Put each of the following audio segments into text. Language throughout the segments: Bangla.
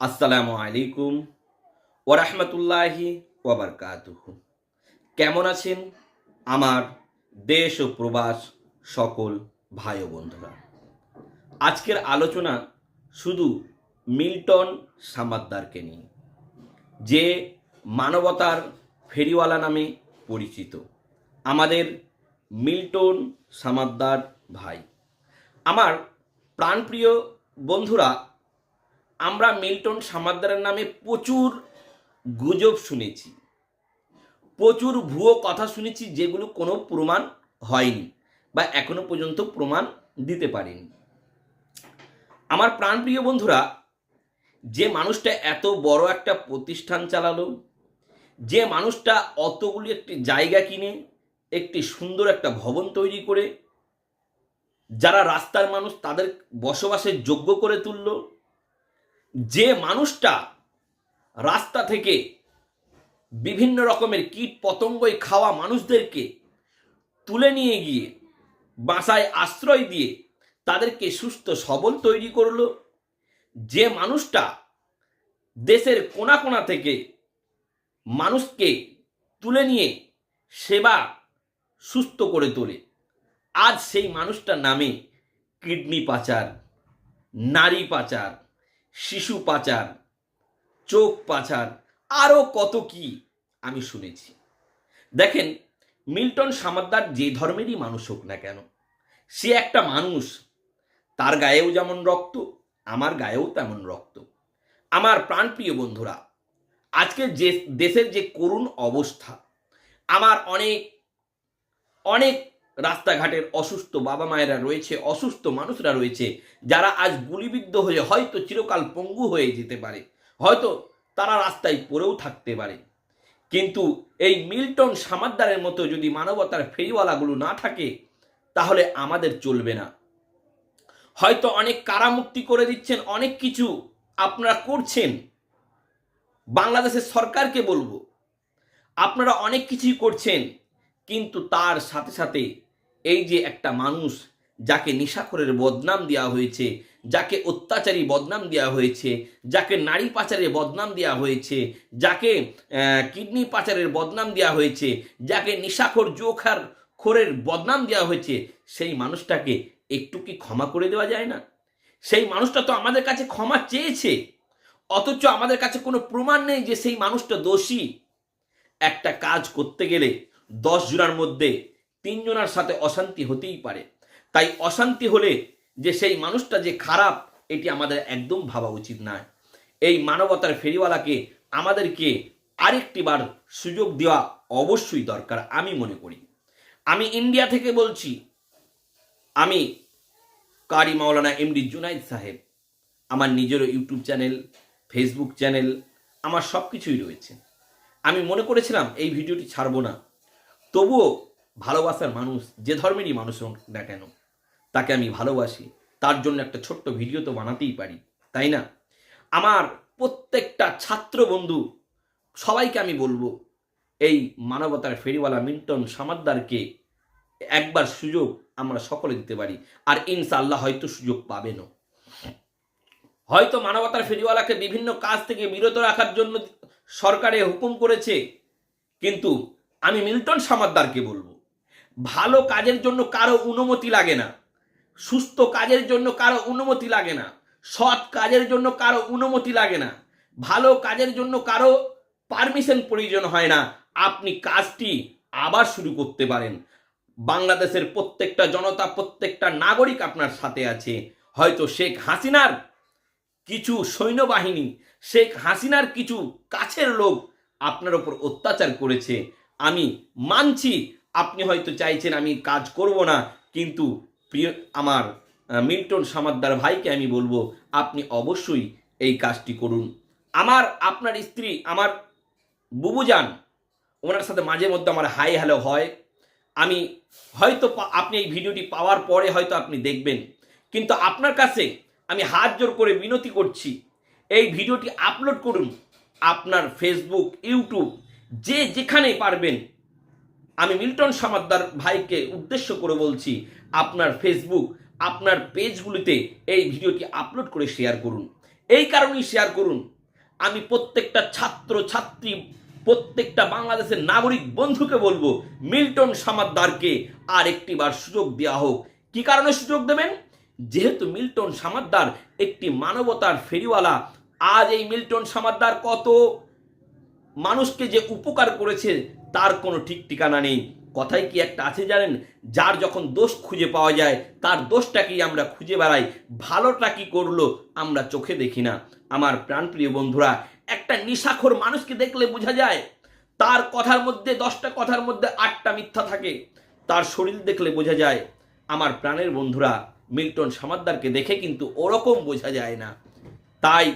আসসালামু আলাইকুম ওরহমতুল্লাহি ওবরকাতুহ কেমন আছেন আমার দেশ ও প্রবাস সকল ভাই ও বন্ধুরা? আজকের আলোচনা শুধু মিল্টন সামাদ্দারকে নিয়ে, যে মানবতার ফেরিওয়ালা নামে পরিচিত, আমাদের মিল্টন সামাদ্দার ভাই। আমার প্রাণপ্রিয় বন্ধুরা আমরা মিল্টন সামাদ্দারের নামে প্রচুর গুজব শুনেছি। প্রচুর ভুয়ো কথা শুনেছি যেগুলো কোনো প্রমাণ হয়নি বা এখনও পর্যন্ত প্রমাণ দিতে পারেনি। আমার প্রাণপ্রিয় বন্ধুরা, যে মানুষটা এত বড় একটা প্রতিষ্ঠান চালালো, যে মানুষটা অতগুলি একটি জায়গা কিনে, একটি সুন্দর একটা ভবন তৈরি করে, যারা রাস্তার মানুষ তাদের বসবাসের যোগ্য করে তুললো যে মানুষটা রাস্তা থেকে বিভিন্ন রকমের কীট পতঙ্গই খাওয়া মানুষদেরকে তুলে নিয়ে গিয়ে, বাসায় আশ্রয় দিয়ে তাদেরকে সুস্থ সবল তৈরি করল, যে মানুষটা দেশের কোনা কোনা থেকে মানুষকে তুলে নিয়ে সেবা সুস্থ করে তোলে। আজ সেই মানুষটার নামে কিডনি পাচার, নারী পাচার শিশু পাচার, চোখ পাচার আরও কত কি আমি শুনেছি। দেখেন, মিল্টন সামাদ্দার যে ধর্মেরই মানুষ হোক না কেন, সে একটা মানুষ। তার গায়েও যেমন রক্ত, আমার গায়েও তেমন রক্ত। আমার প্রাণপ্রিয় বন্ধুরা, আজকে যে দেশের যে করুণ অবস্থা, আমার অনেক অনেক রাস্তাঘাটের অসুস্থ বাবা মায়েরা রয়েছে, অসুস্থ মানুষরা রয়েছে, যারা আজ গুলিবিদ্ধ হয়ে হয়তো চিরকাল পঙ্গু হয়ে যেতে পারে, হয়তো তারা রাস্তায় পড়েও থাকতে পারে। কিন্তু এই মিল্টন সামাদ্দারের মতো যদি মানবতার ফেরিওয়ালাগুলো না থাকে, তাহলে আমাদের চলবে না। হয়তো অনেক কারামুক্তি করে দিচ্ছেন, অনেক কিছু আপনারা করছেন। বাংলাদেশের সরকারকে বলব, আপনারা অনেক কিছুই করছেন, কিন্তু তার সাথে সাথে এই যে একটা মানুষ যাকে নিশাখরের বদনাম দেওয়া হয়েছে, যাকে অত্যাচারী বদনাম দেওয়া হয়েছে, যাকে নারী পাচারের বদনাম দেওয়া হয়েছে, যাকে কিডনি পাচারের বদনাম দেওয়া হয়েছে, যাকে নিশাখর জোখার খোরের বদনাম দেওয়া হয়েছে, সেই মানুষটাকে একটু কি ক্ষমা করে দেওয়া যায় না? সেই মানুষটা তো আমাদের কাছে ক্ষমা চেয়েছে, অথচ আমাদের কাছে কোনো প্রমাণ নেই যে সেই মানুষটা দোষী। একটা কাজ করতে গেলে দশ জনের মধ্যে তিনজনের সাথে অশান্তি হতেই পারে। তাই অশান্তি হলে যে সেই মানুষটা যে খারাপ, এটি আমাদের একদম ভাবা উচিত নয়। এই মানবতার ফেরিওয়ালাকে আমাদেরকে আরেকটি বার সুযোগ দেওয়া অবশ্যই দরকার, আমি মনে করি। আমি ইন্ডিয়া থেকে বলছি, আমি কারি মাওলানা এমডি জুনাইদ সাহেব, আমার নিজেরও ইউটিউব চ্যানেল, ফেসবুক চ্যানেল, আমার সব কিছুই রয়েছে। আমি মনে করেছিলাম, এই ভিডিওটি ছাড়বো না। তবুও ভালোবাসার মানুষ যে ধর্মেরই মানুষ হোক না কেন, তাকে আমি ভালোবাসি। তার জন্য একটা ছোট্ট ভিডিও তো বানাতেই পারি, তাই না? আমার প্রত্যেকটা ছাত্র বন্ধু, সবাইকে আমি বলব, এই মানবতার ফেরিওয়ালা মিল্টন সামাদ্দারকে একবার সুযোগ আমরা সকলে দিতে পারি, আর ইনশাআল্লাহ হয়তো সুযোগ পাবেনও। হয়তো মানবতার ফেরিওয়ালাকে বিভিন্ন কাজ থেকে বিরত রাখার জন্য সরকারে হুকুম করেছে, কিন্তু আমি মিল্টন সামাদ্দারকে বলব ভালো কাজের জন্য কারও অনুমতি লাগে না। সুস্থ কাজের জন্য কারও অনুমতি লাগে না। সৎ কাজের জন্য কারও অনুমতি লাগে না। ভালো কাজের জন্য কারও পারমিশন প্রয়োজন হয় না। আপনি কাজটি আবার শুরু করতে পারেন। বাংলাদেশের প্রত্যেকটা জনতা, প্রত্যেকটা নাগরিক আপনার সাথে আছে। হয়তো শেখ হাসিনার কিছু সৈন্যবাহিনী, শেখ হাসিনার কিছু কাছের লোক আপনার ওপর অত্যাচার করেছে। আমি মানছি আপনি হয়তো চাইছেন আমি কাজ করব না, কিন্তু প্রিয়, আমার মিল্টন সামাদ্দার ভাইকে আমি বলব, আপনি অবশ্যই এই কাজটি করুন। আমার, আপনার স্ত্রী, আমার বুবুজান, ওনার সাথে মাঝে মধ্যে আমার হাই হ্যালো হয়। আমি হয়তো আপনি এই ভিডিওটি পাওয়ার পরে হয়তো আপনি দেখবেন। কিন্তু আপনার কাছে আমি হাত জোর করে বিনতি করছি, এই ভিডিওটি আপলোড করুন। আপনার ফেসবুক ইউটিউব যে যেখানে পারবেন আমি মিল্টন সামাদ্দার ভাইকে উদ্দেশ্য করে বলছি, আপনার ফেসবুক আপনার পেজগুলিতে এই ভিডিওটি আপলোড করে শেয়ার করুন। এই কারণেই শেয়ার করুন। আমি প্রত্যেকটা ছাত্র, ছাত্রী, প্রত্যেকটা বাংলাদেশের নাগরিক বন্ধুকে বলব, মিল্টন সামাদ্দারকে আর একটিবার সুযোগ দেওয়া হোক। কি কারণে সুযোগ দেবেন? যেহেতু মিল্টন সামাদ্দার একটি মানবতার ফেরিওয়ালা, আজ এই মিল্টন সামাদ্দার কত মানুষকে যে উপকার করেছে তার কোনো ঠিক ঠিকানা নেই। কথায় কি একটা আছে জানেন? যার যখন দোষ খুঁজে পাওয়া যায়, তার দোষটাকেই আমরা খুঁজে বেড়াই? ভালোটা কি করল আমরা চোখে দেখি না। আমার প্রাণপ্রিয় বন্ধুরা, একটা নিশাখোর মানুষকে দেখলে বোঝা যায়, তার কথার মধ্যে, দশটা কথার মধ্যে আটটা মিথ্যা থাকে। তার শরীর দেখলে বোঝা যায়। আমার প্রাণের বন্ধুরা, মিল্টন সামাদ্দারকে দেখে কিন্তু ওরকম বোঝা যায় না। তাই,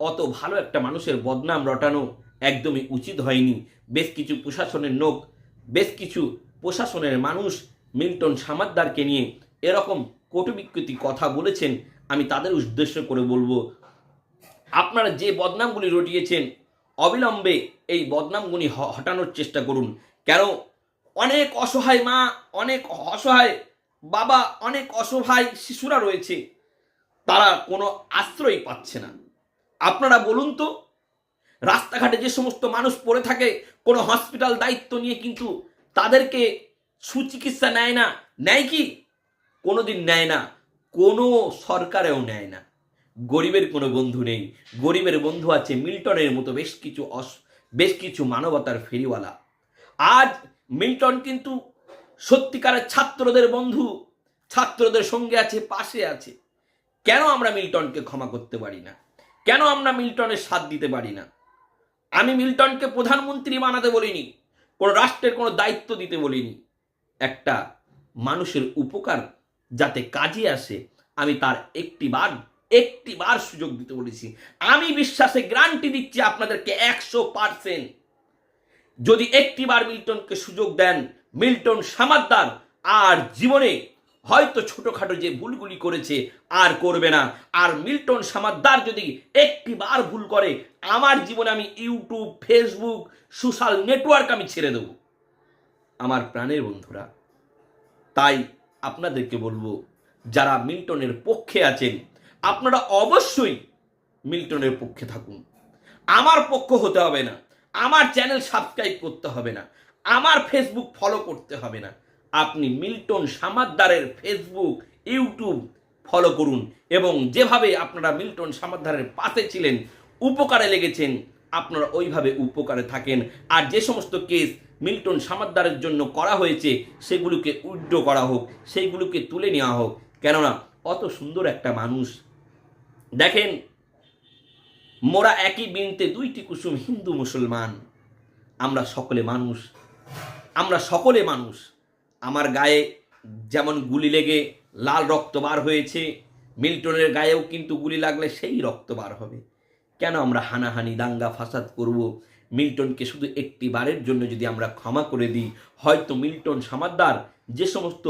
অত ভালো একটা মানুষের বদনাম রটানো একদমই উচিত হয়নি। বেশ কিছু প্রশাসনের লোক, বেশ কিছু প্রশাসনের মানুষ মিল্টন সামাদ্দারকে নিয়ে এরকম কটুবিকৃতি কথা বলেছেন, আমি তাদের উদ্দেশ্য করে বলব। আপনারা যে বদনামগুলি রটিয়েছেন, অবিলম্বে এই বদনামগুলি হটানোর চেষ্টা করুন। কেন? অনেক অসহায় মা, অনেক অসহায় বাবা, অনেক অসহায় শিশুরা রয়েছে। তারা কোনো আশ্রয় পাচ্ছে না। আপনারা বলুন তো রাস্তাঘাটে যে সমস্ত মানুষ পড়ে থাকে, কোনো হসপিটাল দায়িত্ব নিয়ে কিন্তু তাদেরকে সুচিকিৎসা নেয় না। নেয় কি? কোনোদিন নেয় না। কোনো সরকারেও নেয় না। গরিবের কোনো বন্ধু নেই। গরিবের বন্ধু আছে মিল্টনের মতো বেশ কিছু অস, বেশ কিছু মানবতার ফেরিওয়ালা। আজ মিল্টন কিন্তু সত্যিকারের ছাত্রদের বন্ধু, ছাত্রদের সঙ্গে আছে, পাশে আছে। কেন আমরা মিল্টনকে ক্ষমা করতে পারি না? কেন আমরা মিল্টনের সাথ দিতে পারি না? আমি মিল্টনকে প্রধানমন্ত্রী বানাতে বলিনি, কোনো রাষ্ট্রের কোনো দায়িত্ব দিতে বলিনি। একটা মানুষের উপকার যাতে কাজে আসে, আমি তার একটি বার একটি বার সুযোগ দিতে বলেছি। আমি বিশ্বাসে গ্যারান্টি দিচ্ছি আপনাদেরকে একশো পার্সেন্ট। যদি একটি বার মিল্টনকে সুযোগ দেন, মিল্টন সামাদ্দার আর জীবনে হয়তো ছোটখাটো যে ভুলগুলি করেছে, আর করবে না। আর মিল্টন সামাদ্দার যদি একটি বার ভুল করে, আমার জীবনে আমি ইউটিউব, ফেসবুক, সোশ্যাল নেটওয়ার্ক আমি ছেড়ে দেব। আমার প্রাণের বন্ধুরা, তাই আপনাদেরকে বলব, যারা মিল্টনের পক্ষে আছেন, আপনারা অবশ্যই মিল্টনের পক্ষে থাকুন। আমার পক্ষ হতে হবে না। আমার চ্যানেল সাবস্ক্রাইব করতে হবে না। আমার ফেসবুক ফলো করতে হবে না। আপনি মিল্টন সামাদ্দারের ফেসবুক ইউটিউব ফলো করুন এবং যেভাবে আপনারা মিল্টন সামাদ্দারের পাশে ছিলেন, উপকারে লেগেছেন, আপনারা ওইভাবে উপকারে থাকেন। আর যে সমস্ত কেস মিল্টন সামাদ্দারের জন্য করা হয়েছে, সেগুলোকে উইড্রো করা হোক, সেইগুলোকে তুলে নেওয়া হোক। কেননা, অত সুন্দর একটা মানুষ। দেখেন, মোরা একই বিনতে দুইটি কুসুম হিন্দু মুসলমান। আমরা সকলে মানুষ। আমরা সকলে মানুষ। আমার গায়ে যেমন গুলি লেগে লাল রক্ত বার হয়েছে, মিল্টনের গায়েও কিন্তু গুলি লাগলে সেই রক্ত বার হবে। কেন আমরা হানাহানি, দাঙ্গা, ফাসাদ করব? মিল্টনকে শুধু একটি বারের জন্য যদি আমরা ক্ষমা করে দিই, হয়তো মিল্টন সামাদ্দার যে সমস্ত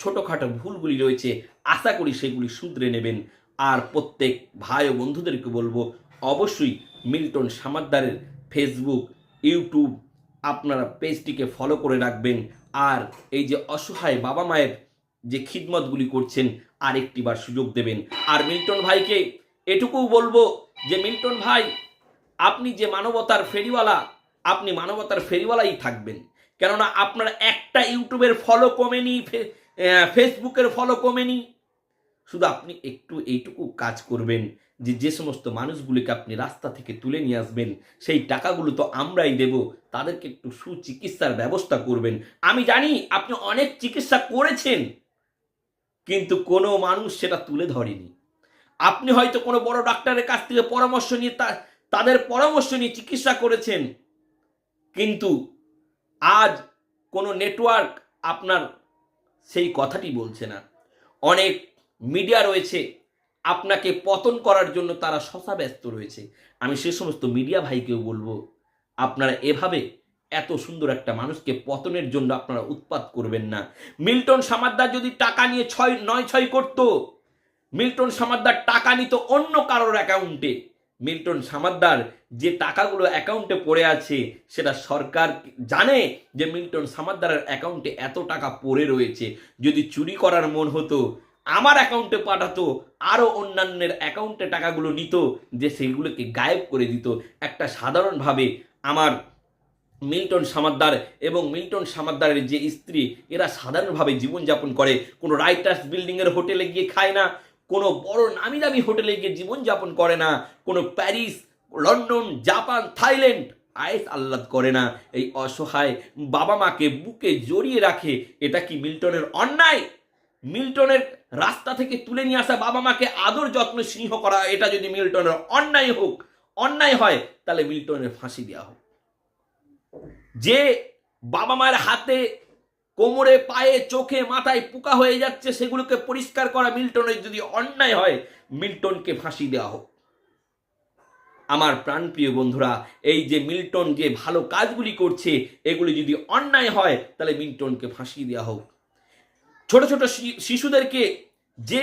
ছোটোখাটো ভুলগুলি রয়েছে, আশা করি সেগুলি শুধরে নেবেন। আর প্রত্যেক ভাই ও বন্ধুদেরকে বলব, অবশ্যই মিল্টন সামাদ্দারের ফেসবুক ইউটিউব আপনারা পেজটিকে ফলো করে রাখবেন। আর এই যে অসহায় বাবা মায়ের যে খিদমতগুলি করছেন আর একটিবার সুযোগ দেবেন। আর মিল্টন ভাইকে এটুকু বলব যে, মিল্টন ভাই, আপনি যে মানবতার ফেরিওয়ালা, আপনি মানবতার ফেরিওয়ালাই থাকবেন। কেননা আপনার একটা ইউটিউবের ফলো কমেনি ফেসবুকের ফলো কমেনি শুধু আপনি একটু এইটুকু কাজ করবেন যে যে সমস্ত মানুষগুলিকে আপনি রাস্তা থেকে তুলে নিয়ে আসবেন, সেই টাকাগুলো তো আমরাই দেব, তাদেরকে একটু সুচিকিৎসার ব্যবস্থা করবেন। আমি জানি আপনি অনেক চিকিৎসা করেছেন, কিন্তু কোনো মানুষ সেটা তুলে ধরেনি। আপনি হয়তো কোনো বড় ডাক্তারের কাছ থেকে পরামর্শ নিয়ে তা, তাদের পরামর্শ নিয়ে চিকিৎসা করেছেন, কিন্তু আজ কোনো নেটওয়ার্ক আপনার সেই কথাটি বলছে না। অনেক মিডিয়া রয়েছে, আপনাকে পতন করার জন্য তারা শশা ব্যস্ত রয়েছে। আমি সে সমস্ত মিডিয়া ভাইকেও বলব, আপনারা এভাবে এত সুন্দর একটা মানুষকে পতনের জন্য আপনারা উৎপাত করবেন না। মিল্টন সামাদ্দার যদি টাকা নিয়ে ছয়, নয়, ছয় করতো, মিল্টন সামাদ্দার টাকা নিত অন্য কারোর অ্যাকাউন্টে মিল্টন সামাদ্দার যে টাকাগুলো অ্যাকাউন্টে পড়ে আছে, সেটা সরকার জানে যে মিল্টন সামাদ্দারের অ্যাকাউন্টে এত টাকা পড়ে রয়েছে। যদি চুরি করার মন হতো আমার অ্যাকাউন্টে পাঠাতো আরও অন্যান্যের অ্যাকাউন্টে টাকাগুলো নিত, যে সেইগুলোকে গায়েব করে দিত। একটা সাধারণভাবে আমার মিল্টন সামাদ্দার এবং মিল্টন সামাদ্দারের যে স্ত্রী, এরা সাধারণভাবে জীবনযাপন করে। কোনো রাইটার্স বিল্ডিংয়ের হোটেলে গিয়ে খায় না, কোনো বড় নামি দামি হোটেলে গিয়ে জীবনযাপন করে না, কোনো প্যারিস, লন্ডন, জাপান, থাইল্যান্ড, আয়েস আহ্লাদ করে না। এই অসহায় বাবা মাকে বুকে জড়িয়ে রাখে, এটা কি মিল্টনের অন্যায়? মিল্টনের রাস্তা থেকে তুলে নিয়ে আসা বাবা মাকে আদর যত্ন স্নেহ করা, এটা যদি মিল্টনের অন্যায় হোক, অন্যায় হয়, তাহলে মিল্টনের ফাঁসি দেওয়া হোক। যে বাবা মায়ের হাতে কোমরে, পায়ে, চোখে, মাথায় পোকা হয়ে যাচ্ছে, সেগুলোকে পরিষ্কার করা মিল্টনের যদি অন্যায় হয়, মিল্টনকে ফাঁসি দেওয়া হোক। আমার প্রাণপ্রিয় বন্ধুরা, এই যে মিল্টন যে ভালো কাজগুলি করছে, এগুলি যদি অন্যায় হয়, তাহলে মিল্টনকে ফাঁসি দেওয়া হোক। ছোট ছোট শিশুদেরকে যে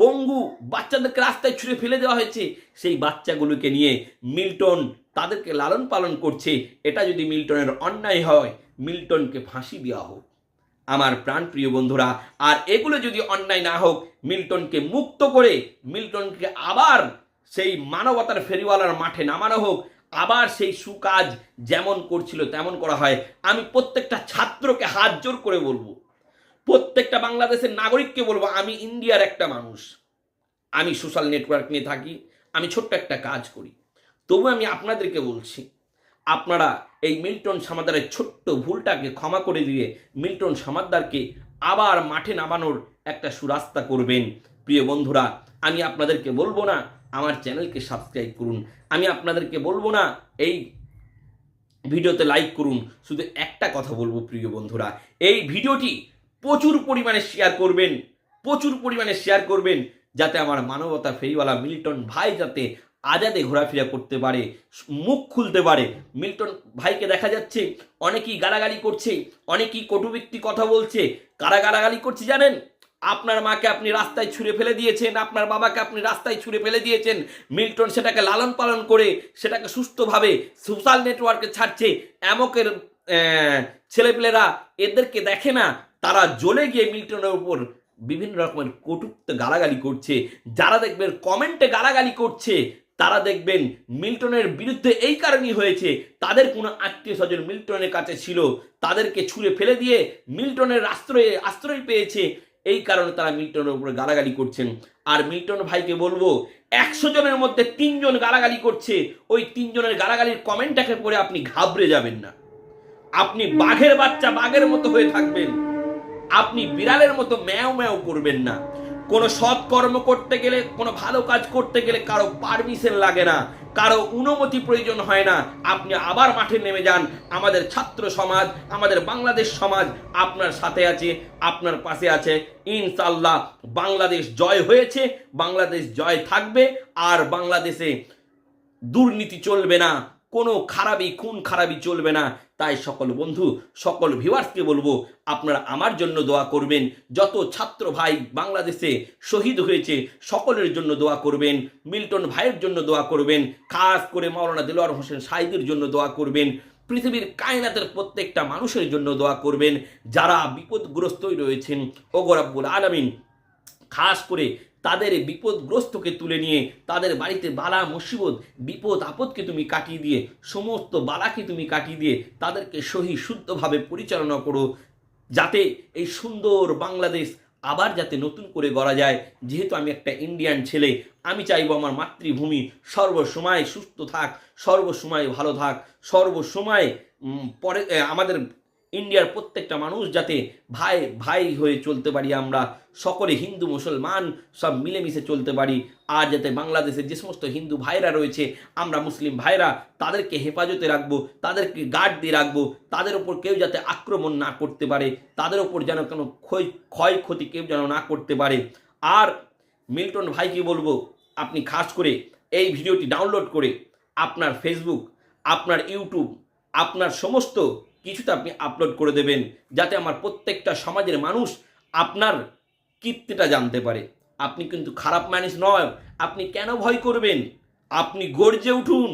পঙ্গু বাচ্চাদেরকে রাস্তায় ছুঁড়ে ফেলে দেওয়া হয়েছে, সেই বাচ্চাগুলোকে নিয়ে মিল্টন তাদেরকে লালন পালন করছে। এটা যদি মিল্টনের অন্যায় হয়, মিল্টনকে ফাঁসি দেওয়া হোক। আমার প্রাণপ্রিয় বন্ধুরা, আর এগুলো যদি অন্যায় না হোক, মিল্টনকে মুক্ত করে, মিল্টনকে আবার সেই মানবতার ফেরিওয়ালার মাঠে নামানো হোক, আবার সেই সুকাজ যেমন করছিল তেমন করা হয়। আমি প্রত্যেকটা ছাত্রকে হাত জোর করে বলব প্রত্যেকটা বাংলাদেশের নাগরিককে বলব, আমি ইন্ডিয়ার একটা মানুষ। আমি সোশ্যাল নেটওয়ার্ক নিয়ে থাকি, আমি ছোট্ট একটা কাজ করি। তবু আমি আপনাদেরকে বলছি, আপনারা এই মিল্টন সামাদারের ছোট্ট ভুলটাকে ক্ষমা করে দিয়ে মিল্টন সামাদ্দারকে আবার মাঠে নামানোর একটা সুরাস্তা করবেন। প্রিয় বন্ধুরা, আমি আপনাদেরকে বলব না, আমার চ্যানেলকে সাবস্ক্রাইব করুন। আমি আপনাদেরকে বলব না, এই ভিডিওতে লাইক করুন। শুধু একটা কথা বলব, প্রিয় বন্ধুরা, এই ভিডিওটি প্রচুর পরিমাণে শেয়ার করবেন, প্রচুর পরিমাণে শেয়ার করবেন যাতে আমার মানবতা ফেরিওয়ালা মিল্টন ভাই যাতে আজাদে ঘোরাফেরা করতে পারে, মুখ খুলতে পারে। মিল্টন ভাইকে দেখা যাচ্ছে, অনেকেই গালাগালি করছে, অনেকেই কটুব্যক্তি কথা বলছে। কারা গালাগালি করছে জানেন? আপনার মাকে আপনি রাস্তায় ছুঁড়ে ফেলে দিয়েছেন, আপনার বাবাকে আপনি রাস্তায় ছুঁড়ে ফেলে দিয়েছেন। মিল্টন সেটাকে লালন পালন করে সেটাকে সুস্থভাবে সোশ্যাল নেটওয়ার্কে ছাড়ছে। এমকের ছেলেপেলেরা এদেরকে দেখে না তারা জ্বলে গিয়ে মিল্টনের উপর বিভিন্ন রকমের কটুক্ত গালাগালি করছে। যারা দেখবেন কমেন্টে গালাগালি করছে, তারা দেখবেন মিল্টনের বিরুদ্ধে এই কারণেই হয়েছে। তাদের কোনো আত্মীয় স্বজন মিল্টনের কাছে ছিল, তাদেরকে ছুঁড়ে ফেলে দিয়ে মিল্টনের আশ্রয়ে, আশ্রয় পেয়েছে। এই কারণে তারা মিল্টনের উপরে গালাগালি করছেন। আর মিল্টন ভাইকে বলব, একশো জনের মধ্যে তিনজন গালাগালি করছে। ওই তিনজনের গালাগালির কমেন্টটাকে পড়ে আপনি ঘাবড়ে যাবেন না। আপনি বাঘের বাচ্চা বাঘের মতো হয়ে থাকবেন। আপনি বিড়ালের মতো ম্যাও ম্যাও করবেন না। কোনো সৎ কর্ম করতে গেলে, কোনো ভালো কাজ করতে গেলে কারও পারমিশন লাগে না, কারও অনুমতি প্রয়োজন হয় না। আপনি আবার মাঠে নেমে যান। আমাদের ছাত্র সমাজ, আমাদের বাংলাদেশ সমাজ আপনার সাথে আছে, আপনার পাশে আছে। ইনশাল্লাহ বাংলাদেশ জয় হয়েছে, বাংলাদেশ জয় থাকবে, আর বাংলাদেশে দুর্নীতি চলবে না। কোনো খারাপই, খুন খারাপই চলবে না। তাই সকল বন্ধু, সকল ভিউয়ার্সকে বলব, আপনারা আমার জন্য দোয়া করবেন। যত ছাত্র ভাই বাংলাদেশে শহীদ হয়েছে, সকলের জন্য দোয়া করবেন। মিল্টন ভাইয়ের জন্য দোয়া করবেন। খাস করে মাওলানা দিলওয়ার হোসেন সাহিদের জন্য দোয়া করবেন। পৃথিবীর কায়নাতের প্রত্যেকটা মানুষের জন্য দোয়া করবেন। যারা বিপদগ্রস্তই রয়েছেন ওগরাব্বুল আলমিন। খাস করে তাদের বিপদগ্রস্তকে তুলে নিয়ে তাদের বাড়িতে বালা, মুসিবত, বিপদ, আপদকে তুমি কাটিয়ে দিয়ে, সমস্ত বালাকে তুমি কাটিয়ে দিয়ে তাদেরকে সহি, শুদ্ধভাবে পরিচালনা করো, যাতে এই সুন্দর বাংলাদেশ আবার যাতে নতুন করে গড়া যায়। যেহেতু আমি একটা ইন্ডিয়ান ছেলে, আমি চাইব আমার মাতৃভূমি সর্বসময় সুস্থ থাক, সর্বসময় ভালো থাক, সর্বসময় পরে আমাদের ইন্ডিয়ার প্রত্যেকটা মানুষ যাতে ভাই ভাই হয়ে চলতে পারি আমরা, সকলে হিন্দু, মুসলমান, সব মিলেমিশে চলতে পারি, আর যাতে বাংলাদেশের যে সমস্ত হিন্দু ভাইরা রয়েছে, আমরা মুসলিম ভাইরা, তাদেরকে হেফাজতে রাখব, তাদেরকে গার্ড দিয়ে রাখব, তাদের ওপর কেউ যাতে আক্রমণ না করতে পারে, তাদের ওপর যেন কোনো ক্ষয়, ক্ষয়ক্ষতি কেউ যেন না করতে পারে। আর মিল্টন ভাইকে বলব? আপনি খাস করে এই ভিডিওটি ডাউনলোড করে আপনার ফেসবুক আপনার ইউটিউব আপনার সমস্ত কিছুতে আপনি আপলোড করে দেবেন যাতে আমার প্রত্যেকটা সমাজের মানুষ আপনার কীর্তিটা জানতে পারে। আপনি কিন্তু খারাপ মানুষ নয়, আপনি কেন ভয় করবেন? আপনি গর্জে উঠুন।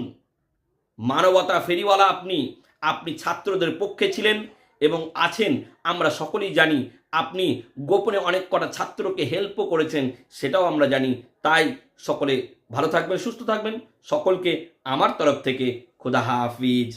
মানবতা ফেরিওয়ালা আপনি আপনি ছাত্রদের পক্ষে ছিলেন এবং আছেন, আমরা সকলেই জানি আপনি গোপনে অনেক কটা ছাত্রকে হেল্পও করেছেন, সেটাও আমরা জানি। তাই সকলে ভালো থাকবেন, সুস্থ থাকবেন। সকলকে আমার তরফ থেকে খোদা হাফিজ।